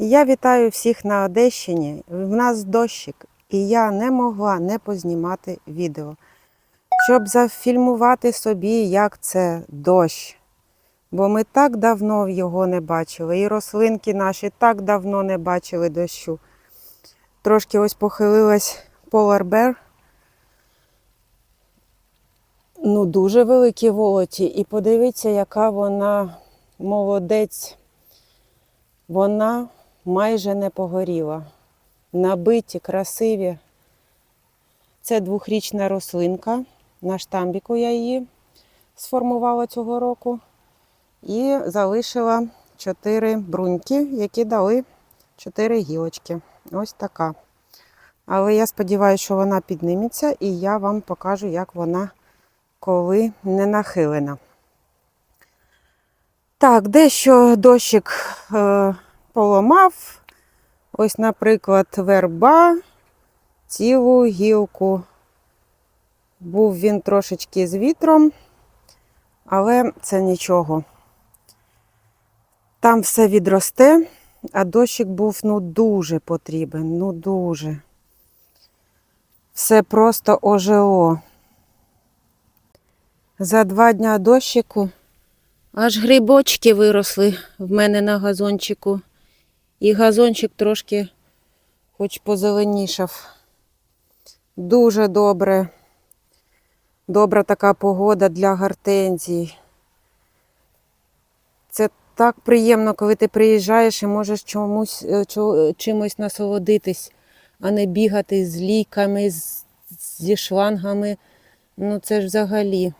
Я вітаю всіх на Одещині. В нас дощик, і я не могла не познімати відео, щоб зафільмувати собі, як це дощ. Бо ми так давно його не бачили, і рослинки наші так давно не бачили дощу. Трошки ось похилилась Bear. Ну, дуже великі волоті. І подивіться, яка вона молодець. Вона майже не погоріла. Набиті, красиві. Це двохрічна рослинка. На штамбіку я її сформувала цього року. І залишила чотири бруньки, які дали чотири гілочки. Ось така. Але я сподіваюся, що вона підніметься, і я вам покажу, як вона коли не нахилена. Так, дещо дощик е, поламав. Ось, наприклад, верба, цілу гілку. Був він трошечки з вітром, але це нічого. Там все відросте, а дощик був ну дуже потрібен, ну дуже. Все просто ожило. За два дня дощику аж грибочки виросли в мене на газончику. І газончик трошки хоч позеленішав. Дуже добре. Добра така погода для гортензій. Це так приємно, коли ти приїжджаєш і можеш чомусь, е, чимось насолодитись, а не бігати з ліками, зі шлангами. Ну це ж взагалі.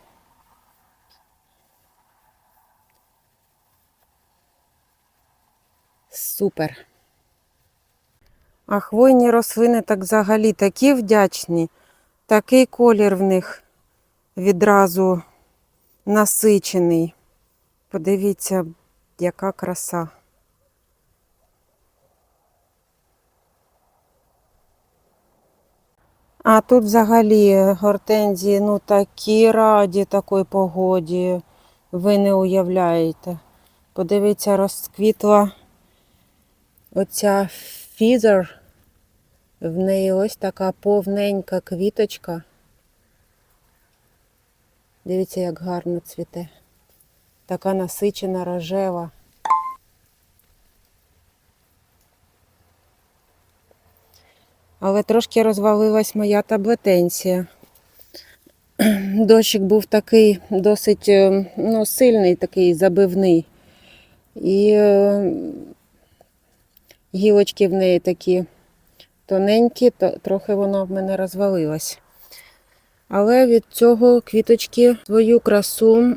Супер. А хвойні рослини так взагалі такі вдячні, такий колір в них відразу насичений. Подивіться, яка краса. А тут взагалі гортензії, ну такі раді такої погоді, ви не уявляєте. Подивіться, розквітла оця фізер. В неї ось така повненька квіточка. Дивіться, як гарно цвіте. Така насичена рожева. Але трошки розвалилась моя таблетенція. Дощик був такий досить е, ну, сильний, такий забивний. І е, гілочки в неї такі тоненькі, то трохи вона в мене розвалилась. Але від цього квіточки свою красу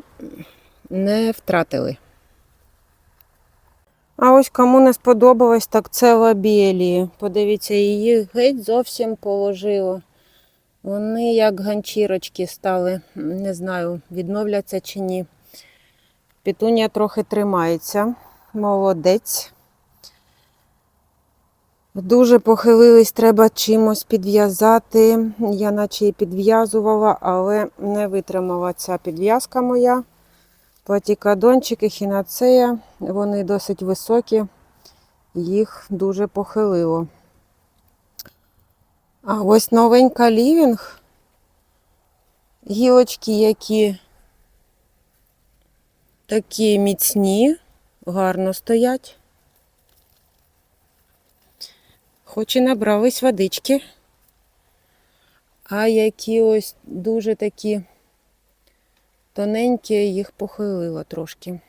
не втратили. А ось кому не сподобалось, так це лабелії. Подивіться, її геть зовсім положило. Вони як ганчірочки стали. Не знаю, відновляться чи ні. Пітунія трохи тримається. Молодець. Дуже похилились, треба чимось підв'язати. Я наче і підв'язувала, але не витримала ця підв'язка моя. Платікадончики, хінацея, вони досить високі, їх дуже похилило. А ось новенька лівінг. Гілочки, які такі міцні, гарно стоять. Хоч і набрались водички, а які ось дуже такі тоненькі, їх похилило трошки.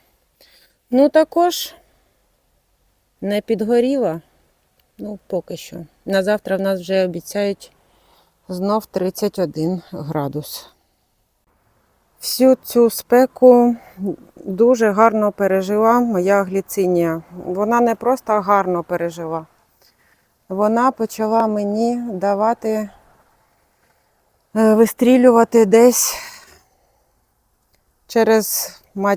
Ну, також не підгоріла. Ну, поки що. На завтра в нас вже обіцяють знов 31 градус. Всю цю спеку дуже гарно пережила моя гліцинія. Вона не просто гарно пережила. Вона почала мені давати е, вистрілювати десь через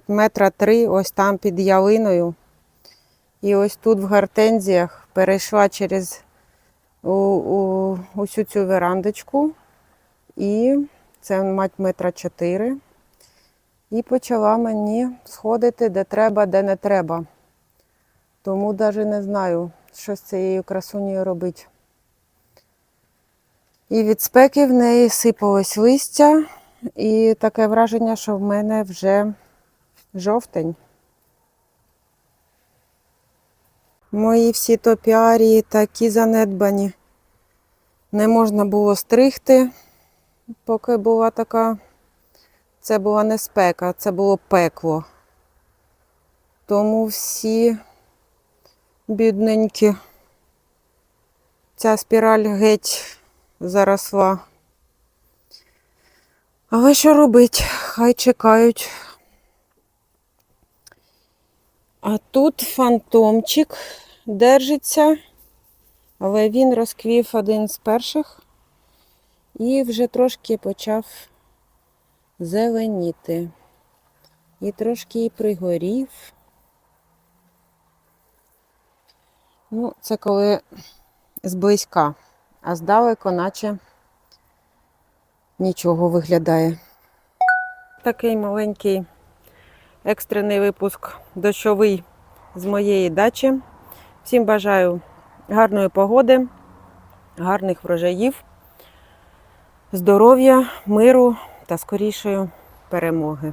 метра три, ось там під ялиною. І ось тут в гортензіях перейшла через у, у, усю цю верандочку. І це мать метра чотири. І почала мені сходити де треба, де не треба. Тому навіть не знаю, що з цією красунею робити. І від спеки в неї сипалось листя, і таке враження, що в мене вже жовтень. Мої всі топіарії такі занедбані. Не можна було стригти, поки була така. Це була не спека, це було пекло. Тому всі бідненькі. Ця спіраль геть заросла. Але що робить? Хай чекають. А тут фантомчик держиться, але він розквів один з перших і вже трошки почав зеленіти. І трошки і пригорів. Ну, це коли зблизька, а здалеку, наче нічого виглядає. Такий маленький екстрений випуск дощовий з моєї дачі. Всім бажаю гарної погоди, гарних врожаїв, здоров'я, миру та скорішої перемоги.